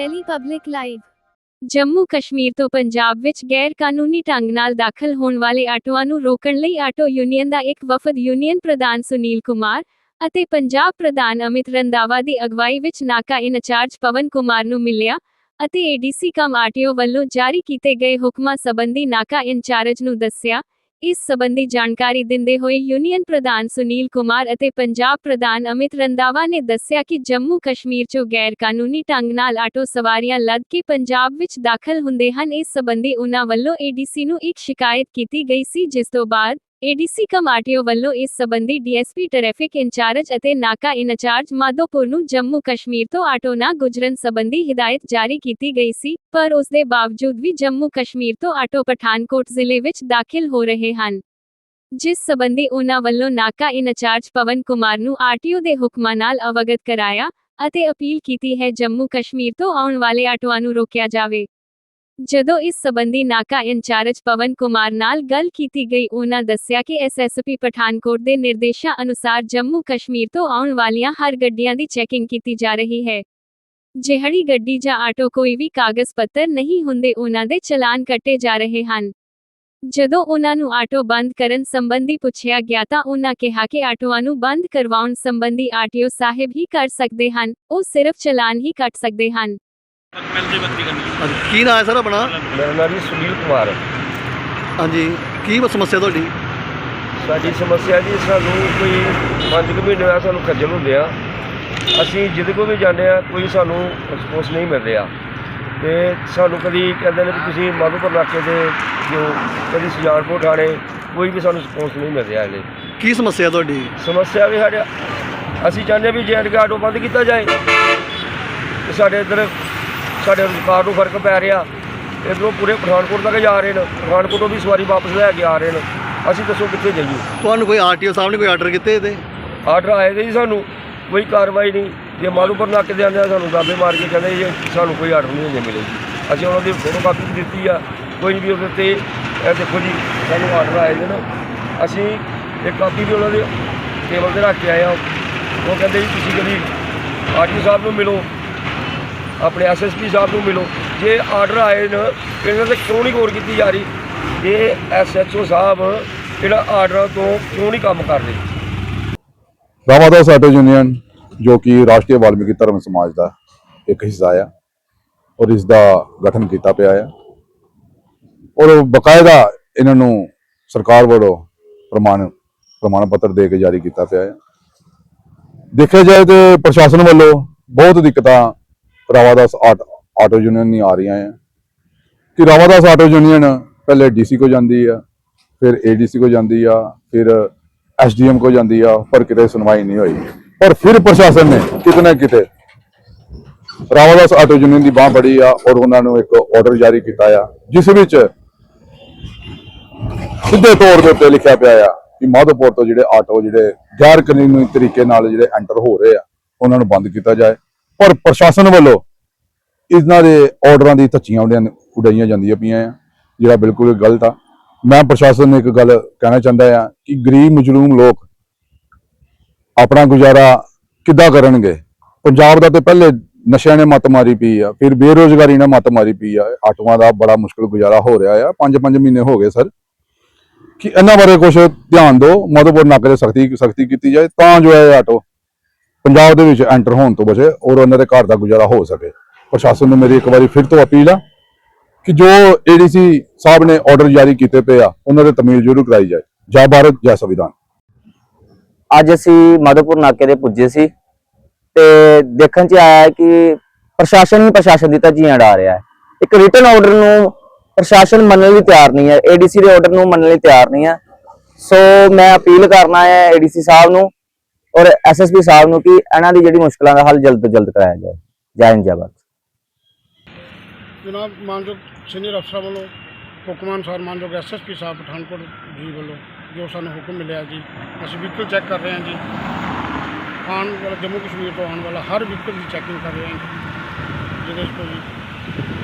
Delhi public live Jammu Kashmir ਤੋਂ ਪੰਜਾਬ ਵਿੱਚ ਗੈਰ ਕਾਨੂੰਨੀ ਢੰਗ ਨਾਲ ਦਾਖਲ ਹੋਣ ਵਾਲੇ ਆਟੋਆਂ ਨੂੰ ਰੋਕਣ ਲਈ ਆਟੋ ਯੂਨੀਅਨ ਦਾ ਇੱਕ ਵਫਦ ਯੂਨੀਅਨ ਪ੍ਰਧਾਨ ਸੁਨੀਲ ਕੁਮਾਰ ਅਤੇ ਪੰਜਾਬ ਪ੍ਰਧਾਨ ਅਮਿਤ ਰੰਦਾਵਾ ਦੀ ਅਗਵਾਈ ਵਿੱਚ ਨਾਕਾ ਇਨਚਾਰਜ ਪਵਨ ਕੁਮਾਰ ਨੂੰ ਮਿਲਿਆ ਅਤੇ ਏਡੀਸੀ ਕਮ ਆਰਟੀਓ ਵੱਲੋਂ ਜਾਰੀ ਕੀਤੇ ਗਏ ਹੁਕਮਾਂ ਸੰਬੰਧੀ ਨਾਕਾ ਇੰਚਾਰਜ ਨੂੰ ਦੱਸਿਆ ਇਸ ਸਬੰਧੀ ਜਾਣਕਾਰੀ ਦਿੰਦੇ ਹੋਏ ਯੂਨੀਅਨ ਪ੍ਰਧਾਨ ਸੁਨੀਲ ਕੁਮਾਰ ਅਤੇ ਪੰਜਾਬ ਪ੍ਰਧਾਨ ਅਮਿਤ ਰੰਦਾਵਾ ਨੇ ਦੱਸਿਆ ਕਿ ਜੰਮੂ ਕਸ਼ਮੀਰ 'ਚੋਂ ਗੈਰ ਕਾਨੂੰਨੀ ਢੰਗ ਨਾਲ ਆਟੋ ਸਵਾਰੀਆਂ ਲੱਦ ਕੇ ਪੰਜਾਬ ਵਿੱਚ ਦਾਖਲ ਹੁੰਦੇ ਹਨ। ਇਸ ਸਬੰਧੀ ਉਨ੍ਹਾਂ ਵੱਲੋਂ ਏਡੀਸੀ ਨੂੰ ਇੱਕ ਸ਼ਿਕਾਇਤ ਕੀਤੀ ਗਈ ਸੀ, ਜਿਸ ਤੋਂ ਬਾਅਦ ਏਡੀਸੀ ਕਮ ਵੱਲੋਂ ਇਸ ਸੰਬੰਧੀ ਡੀਐਸਪੀ ਟ੍ਰੈਫਿਕ ਇੰਚਾਰਜ ਅਤੇ ਨਾਕਾ ਇਨਚਾਰਜ ਮਾਧੋਪੁਰ ਨੂੰ ਜੰਮੂ ਕਸ਼ਮੀਰ ਤੋਂ ਆਟੋ ਗੁਜਰਨ ਸਬੰਧੀ ਹਿਦਾਇਤ ਜਾਰੀ ਕੀਤੀ ਗਈ ਸੀ, ਪਰ ਉਸ ਦੇ ਬਾਵਜੂਦ ਵੀ ਜੰਮੂ ਕਸ਼ਮੀਰ ਤੋਂ ਆਟੋ ਪਠਾਨਕੋਟ ਜ਼ਿਲ੍ਹੇ ਵਿੱਚ ਦਾਖਲ ਹੋ ਰਹੇ ਹਨ। ਜਿਸ ਸਬੰਧੀ ਉਨ੍ਹਾਂ ਵੱਲੋਂ ਨਾਕਾ ਇਨਚਾਰਜ ਪਵਨ ਕੁਮਾਰ ਨੂੰ ਆਰਟੀਓ ਦੇ ਹੁਕਮਾਂ ਨਾਲ ਅਵਗਤ ਕਰਾਇਆ ਅਤੇ ਅਪੀਲ ਕੀਤੀ ਹੈ ਜੰਮੂ ਕਸ਼ਮੀਰ ਤੋਂ ਆਉਣ ਵਾਲੇ ਆਟੋਆਂ ਨੂੰ ਰੋਕਿਆ ਜਾਵੇ। ਜਦੋਂ ਇਸ ਸੰਬੰਧੀ ਨਾਕਾ ਇੰਚਾਰਜ ਪਵਨ ਕੁਮਾਰ ਨਾਲ ਗੱਲ ਕੀਤੀ ਗਈ, ਉਹਨਾਂ ਦੱਸਿਆ ਕਿ ਐਸਐਸਪੀ ਪਠਾਨਕੋਟ ਦੇ ਨਿਰਦੇਸ਼ਾਂ ਅਨੁਸਾਰ ਜੰਮੂ ਕਸ਼ਮੀਰ ਤੋਂ ਆਉਣ ਵਾਲੀਆਂ ਹਰ ਗੱਡੀਆਂ ਦੀ ਚੈਕਿੰਗ ਕੀਤੀ ਜਾ ਰਹੀ ਹੈ। ਜਿਹੜੀ ਗੱਡੀ ਜਾਂ ਆਟੋ ਕੋਈ ਵੀ ਕਾਗਜ਼ ਪੱਤਰ ਨਹੀਂ ਹੁੰਦੇ, ਉਹਨਾਂ ਦੇ ਚਲਾਨ ਕੱਟੇ ਜਾ ਰਹੇ ਹਨ। ਜਦੋਂ ਉਹਨਾਂ ਨੂੰ ਆਟੋ ਬੰਦ ਕਰਨ ਸੰਬੰਧੀ ਪੁੱਛਿਆ ਗਿਆ ਤਾਂ ਉਹਨਾਂ ਕਿਹਾ ਕਿ ਆਟੋਆਂ ਨੂੰ ਬੰਦ ਕਰਵਾਉਣ ਸੰਬੰਧੀ ਆਰਟੀਓ ਸਾਹਿਬ ਹੀ ਕਰ ਸਕਦੇ ਹਨ, ਉਹ ਸਿਰਫ ਚਲਾਨ ਹੀ ਕੱਟ ਸਕਦੇ ਹਨ। ਹਾਂਜੀ। ਕੀ ਨਾਂ ਹੈ ਸਰ ਆਪਣਾ? ਮੇਰਾ ਨਾਮ ਜੀ ਸੁਨੀਲ ਕੁਮਾਰ ਹਾਂਜੀ ਕੀ ਸਮੱਸਿਆ ਤੁਹਾਡੀ? ਸਾਡੀ ਸਮੱਸਿਆ ਜੀ ਸਾਨੂੰ ਕੋਈ ਪੰਜ ਕੁ ਮਹੀਨੇ ਹੋਇਆ ਸਾਨੂੰ ਖੱਜਲ ਹੁੰਦੇ ਆ। ਅਸੀਂ ਜਿਹਦੇ ਕੋਲ ਵੀ ਜਾਂਦੇ ਆ ਕੋਈ ਸਾਨੂੰ ਰਿਸਪੌਂਸ ਨਹੀਂ ਮਿਲ ਰਿਹਾ ਤੇ ਸਾਨੂੰ ਕਦੀ ਕਹਿੰਦੇ ਨੇ ਵੀ ਤੁਸੀਂ ਮਾਧੋਪੁਰ ਨਾਕੇ ਦੇ ਜੋ ਕਦੀ ਸੁਜਾਨਪੁਰ ਥਾਣੇ ਕੋਈ ਵੀ ਸਾਨੂੰ ਰਿਸਪੌਂਸ ਨਹੀਂ ਮਿਲ ਰਿਹਾ ਹਲੇ ਕੀ ਸਮੱਸਿਆ ਤੁਹਾਡੀ? ਸਮੱਸਿਆ ਵੀ ਸਾਡੇ ਅਸੀਂ ਚਾਹੁੰਦੇ ਹਾਂ ਵੀ ਜੇ ਐਂਡ ਆਟੋ ਬੰਦ ਕੀਤਾ ਜਾਏ ਤੇ ਸਾਡੇ ਇੱਧਰ ਸਾਡੇ ਰੁਜ਼ਗਾਰ ਨੂੰ ਫ਼ਰਕ ਪੈ ਰਿਹਾ। ਇੱਧਰੋਂ ਪੂਰੇ ਪਠਾਨਕੋਟ ਤੱਕ ਜਾ ਰਹੇ ਨੇ। ਪਠਾਨਕੋਟ ਤੋਂ ਵੀ ਸਵਾਰੀ ਵਾਪਸ ਲੈ ਕੇ ਆ ਰਹੇ ਨੇ। ਅਸੀਂ ਦੱਸੋ ਕਿੱਥੇ ਜਾਈਏ? ਤੁਹਾਨੂੰ ਕੋਈ ਆਰਟੀਓ ਸਾਹਿਬ ਨੇ ਕੋਈ ਆਰਡਰ ਕੀਤੇ ਇਹਦੇ? ਆਰਡਰ ਆਏ ਦੇ ਜੀ ਸਾਨੂੰ। ਕੋਈ ਕਾਰਵਾਈ ਨਹੀਂ। ਜੇ ਮਾਲੂਪੁਰ ਨਾਕੇ ਦੇ ਆਉਂਦੇ ਆ ਸਾਨੂੰ ਦਾਬੇ ਮਾਰ ਕੇ ਕਹਿੰਦੇ ਜੀ ਸਾਨੂੰ ਕੋਈ ਆਰਡਰ ਨਹੀਂ ਹਜੇ ਮਿਲੇਗੀ। ਅਸੀਂ ਉਹਨਾਂ ਦੀ ਫੋਟੋ ਕਾਪੀ ਵੀ ਦਿੱਤੀ ਆ। ਕੋਈ ਵੀ ਉਹਦੇ ਤੇ ਇਹ ਦੇਖੋ ਜੀ ਸਾਨੂੰ ਆਰਡਰ ਆਏ ਦੇ ਨਾ। ਅਸੀਂ ਇਹ ਕਾਪੀ ਵੀ ਉਹਨਾਂ ਦੇ ਟੇਬਲ ਤੇ ਰੱਖ ਕੇ ਆਏ ਆ। ਉਹ ਕਹਿੰਦੇ ਜੀ ਤੁਸੀਂ ਕਦੀ ਆਰਟੀ ਸਾਹਿਬ ਨੂੰ ਮਿਲੋ। ਆਪਣੇ ਐਸਐਸਪੀ ਸਾਹਿਬ ਨੂੰ ਮਿਲੋ। ਜੇ ਆਰਡਰ ਆਏ ਨੇ, ਇਹਨਾਂ ਤੇ ਕਿਉਂ ਨਹੀਂ ਗੌਰ ਕੀਤੀ ਜਾ ਰਹੀ? ਇਹ ਐਸਐਚਓ ਸਾਹਿਬ ਇਹਨਾਂ ਆਰਡਰਾਂ ਤੋਂ ਕਿਉਂ ਨਹੀਂ ਕੰਮ ਕਰ ਰਹੇ? ਰਾਮਾਦਾਸ ਆਟੋ ਯੂਨੀਅਨ, ਜੋ ਕਿ ਰਾਸ਼ਟਰੀ ਵਾਲਮੀਕੀ ਧਰਮ ਸਮਾਜ ਦਾ ਇੱਕ ਹਿੱਸਾ ਆ ਔਰ ਇਸ ਦਾ ਗਠਨ ਕੀਤਾ ਪਿਆ ਆ। ਔਰ ਬਕਾਇਦਾ ਇਹਨਾਂ ਨੂੰ ਸਰਕਾਰ ਵੱਲੋਂ ਪ੍ਰਮਾਣ ਪ੍ਰਮਾਣ ਪੱਤਰ ਦੇ ਕੇ ਜਾਰੀ ਕੀਤਾ ਪਿਆ ਹੈ ਦੇਖਿਆ ਜਾਏ ਤੇ ਪ੍ਰਸ਼ਾਸਨ ਵੱਲੋਂ ਬਹੁਤ ਦਿੱਕਤਾਂ ਰਾਵਾਦਾਸ ਆਟ- ਆਟੋ ਯੂਨੀਅਨ ਨਹੀਂ ਆ ਰਹੀਆਂ ਆ। ਕਿ ਰਾਵਾਦਾਸ ਆਟੋ ਯੂਨੀਅਨ ਪਹਿਲੇ ਡੀਸੀ ਕੋ ਜਾਂਦੀ ਆ, ਫਿਰ ਏਡੀਸੀ ਕੋ ਜਾਂਦੀ ਆ, ਫਿਰ ਐਸਡੀਐਮ ਕੋ ਜਾਂਦੀ ਆ, ਪਰ ਕਿਤੇ ਸੁਣਵਾਈ ਨਹੀਂ ਹੋਈ। ਪਰ ਫਿਰ ਪ੍ਰਸ਼ਾਸਨ ਨੇ ਕਿਤੇ ਨਾ ਕਿਤੇ ਰਾਵਾਦਾਸ ਆਟੋ ਯੂਨੀਅਨ ਦੀ ਬਾਹ ਬੜੀ ਆ ਔਰ ਉਹਨਾਂ ਨੂੰ ਇੱਕ ਆਰਡਰ ਜਾਰੀ ਕੀਤਾ ਆ, ਜਿਸ ਵਿੱਚ ਸਿੱਧੇ ਤੌਰ ਦੇ ਉੱਤੇ ਲਿਖਿਆ ਪਿਆ ਆ ਕਿ ਮਾਧੋਪੁਰ ਤੋਂ ਜਿਹੜੇ ਆਟੋ ਜਿਹੜੇ ਗੈਰ ਕਾਨੂੰਨੀ ਤਰੀਕੇ ਨਾਲ ਜਿਹੜੇ ਐਂਟਰ ਹੋ ਰਹੇ ਆ, ਉਹਨਾਂ ਨੂੰ ਬੰਦ ਕੀਤਾ ਜਾਏ। ਪਰ ਪ੍ਰਸ਼ਾਸਨ ਵੱਲੋਂ ਇਹਨਾਂ ਦੇ ਆਰਡਰਾਂ ਦੀ ਧੱਚੀਆਂ ਉਡਾਈਆਂ ਉਡਾਈਆਂ ਜਾਂਦੀਆਂ ਪਈਆਂ ਆ, ਜਿਹੜਾ ਬਿਲਕੁਲ ਗਲਤ ਆ। ਮੈਂ ਪ੍ਰਸ਼ਾਸਨ ਨੂੰ ਇੱਕ ਗੱਲ ਕਹਿਣਾ ਚਾਹੁੰਦਾ ਆ ਕਿ ਗਰੀਬ ਮਜਲੂਮ ਲੋਕ ਆਪਣਾ ਗੁਜ਼ਾਰਾ ਕਿੱਦਾਂ ਕਰਨਗੇ? ਪੰਜਾਬ ਦਾ ਤੇ ਪਹਿਲੇ ਨਸ਼ਿਆਂ ਨੇ ਮੱਤ ਮਾਰੀ ਪਈ ਆ, ਫਿਰ ਬੇਰੋਜ਼ਗਾਰੀ ਨੇ ਮੱਤ ਮਾਰੀ ਪਈ ਆ। ਆਟੋਆਂ ਦਾ ਬੜਾ ਮੁਸ਼ਕਲ ਗੁਜ਼ਾਰਾ ਹੋ ਰਿਹਾ ਆ ਪੰਜ ਪੰਜ ਮਹੀਨੇ ਹੋ ਗਏ ਸਰ। ਕਿ ਇਹਨਾਂ ਬਾਰੇ ਕੁਝ ਧਿਆਨ ਦਿਓ ਮਧੂਪੁਰ ਨਾਕੇ ਤੇ ਸਖਤੀ ਸਖਤੀ ਕੀਤੀ ਜਾਏ ਤਾਂ ਜੋ ਇਹ ਆਟੋ ਪੰਜਾਬ ਦੇ ਵਿੱਚ ਐਂਟਰ ਹੋਣ ਤੋਂ ਬਚੇ ਔਰ ਉਹਨਾਂ ਦੇ ਘਰ ਦਾ ਗੁਜ਼ਾਰਾ ਹੋ ਸਕੇ। ਪ੍ਰਸ਼ਾਸਨ ਨੂੰ ਮੇਰੀ ਇੱਕ ਵਾਰੀ ਫਿਰ ਤੋਂ ਅਪੀਲ ਆ ਕਿ ਜੋ ਏਡੀਸੀ ਸਾਹਿਬ ਨੇ ਆਰਡਰ ਜਾਰੀ ਕੀਤੇ ਪਏ ਆ, ਉਹਨਾਂ ਦੇ ਤਮੀਲ ਜ਼ਰੂਰ ਕਰਾਈ ਜਾਏ। ਜੈ ਭਾਰਤ, ਜੈ ਸੰਵਿਧਾਨ। ਅੱਜ ਅਸੀਂ ਮਾਧੋਪੁਰ ਨਾਕੇ ਦੇ ਪੁੱਜੇ ਸੀ ਤੇ ਦੇਖਣ ਚ ਆਇਆ ਕਿ ਪ੍ਰਸ਼ਾਸਨ ਹੀ ਪ੍ਰਸ਼ਾਸਨ ਦੀ ਧੱਜੀਆਂ ਡਾ ਰਿਹਾ ਹੈ। ਇੱਕ ਰਿਟਨ ਆਰਡਰ ਨੂੰ ਪ੍ਰਸ਼ਾਸਨ ਮੰਨਣ ਲਈ ਤਿਆਰ ਨਹੀਂ ਹੈ ਏਡੀਸੀ ਦੇ ਆਰਡਰ ਨੂੰ ਮੰਨਣ ਲਈ ਤਿਆਰ ਨਹੀਂ ਹੈ। ਸੋ ਮੈਂ ਅਪੀਲ ਕਰਨਾ ਹੈ ਏਡੀਸੀ ਸਾਹਿਬ ਨੂੰ ਔਰ ਐਸਐਸਪੀ ਸਾਹਿਬ ਨੂੰ ਕਿ ਇਹਨਾਂ ਦੀ ਜਿਹੜੀ ਮੁਸ਼ਕਲਾਂ ਦਾ ਹੱਲ ਜਲਦ ਤੋਂ ਜਲਦ ਕਰਾਇਆ ਜਾਏ, ਜੈ ਹਿੰਦ, ਜੈ ਭਾਰਤ। ਜਨਾਬ, ਮਾਨਯੋਗ ਸੀਨੀਅਰ ਅਫਸਰਾਂ ਵੱਲੋਂ ਹੁਕਮਾਂ ਅਨੁਸਾਰ ਮਾਨਯੋਗ ਐਸਐਸਪੀ ਸਾਹਿਬ ਪਠਾਨਕੋਟ ਜੀ ਵੱਲੋਂ ਜੋ ਸਾਨੂੰ ਹੁਕਮ ਮਿਲਿਆ ਜੀ, ਅਸੀਂ ਵਹੀਕਲ ਚੈੱਕ ਕਰ ਰਹੇ ਹਾਂ ਜੀ। ਆਉਣ ਵਾਲਾ, ਜੰਮੂ ਕਸ਼ਮੀਰ ਤੋਂ ਆਉਣ ਵਾਲਾ ਹਰ ਵਹੀਕਲ ਦੀ ਚੈਕਿੰਗ ਕਰ ਰਹੇ ਹਾਂ ਜੀ। ਜਿਹਦੇ 'ਚ ਕੋਈ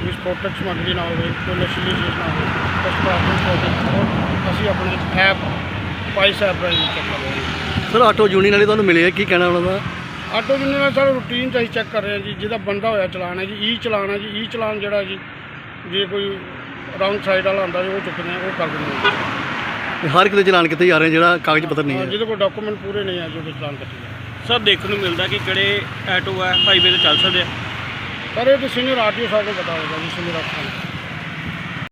ਵਿਸਫੋਟਕ ਸਮੱਗਰੀ ਨਾ ਹੋਵੇ, ਕੋਈ ਨਸ਼ੀਲੀ ਚੀਜ਼ ਨਾ ਹੋਵੇ, ਉਸ ਪ੍ਰੋਬਲਮ ਤੋਂ ਔਰ ਅਸੀਂ ਆਪਣੇ ਐਪ ਪਾਈਸ ਐਪ ਰਾਹੀਂ ਚੈੱਕ ਕਰ ਰਹੇ ਹਾਂ ਸਰ ਆਟੋ ਯੂਨੀਅਨ ਵਾਲੇ ਤੁਹਾਨੂੰ ਮਿਲੇ ਆ ਕੀ ਕਹਿਣਾ ਉਹਨਾਂ ਦਾ? ਆਟੋ ਯੂਨੀਅਨ ਦਾ ਸਾਡਾ ਰੂਟੀਨ 'ਚ ਅਸੀਂ ਚੈੱਕ ਕਰ ਰਹੇ ਹਾਂ ਜੀ ਜਿਹਦਾ ਬੰਦਾ ਹੋਇਆ ਚਲਾਨ ਹੈ ਜੀ ਈ ਚਲਾਨ ਹੈ ਜੀ ਈ ਚਲਾਨ ਜਿਹੜਾ ਜੀ ਜੇ ਕੋਈ ਰੌਂਗ ਸਾਈਡ ਵਾਲਾ ਆਉਂਦਾ ਜੀ ਉਹ ਚੁੱਕਦੇ ਆ ਉਹ ਕਰ ਦਿੰਦੇ ਆ ਤੇ ਹਰ ਕਿਤੇ ਚਲਾਨ ਕਿੱਥੇ ਜਾ ਰਹੇ ਜਿਹੜਾ ਕਾਗਜ਼ ਪੱਤਰ ਨਹੀਂ ਹਾਂ, ਹੈ ਜਿਹਦੇ ਕੋਲ ਡਾਕੂਮੈਂਟ ਪੂਰੇ ਨਹੀਂ ਆ ਜੀ ਉਹਦੇ ਚਲਾਨ ਕੱਟੇ ਜਾਂਦੇ ਸਰ ਦੇਖਣ ਨੂੰ ਮਿਲਦਾ ਕਿ ਕਿਹੜੇ ਆਟੋ ਆ ਹਾਈਵੇ ਤੇ ਚੱਲ ਸਕਦੇ ਆ। ਪਰ ਇਹ ਤਾਂ ਸੀਨੀਅਰ ਆਰਟੀਓ ਸਾਹਿਬ ਨੂੰ ਪਤਾ ਹੋਵੇਗਾ ਜੀ ਸੀਨੀਅਰ ਨੂੰ।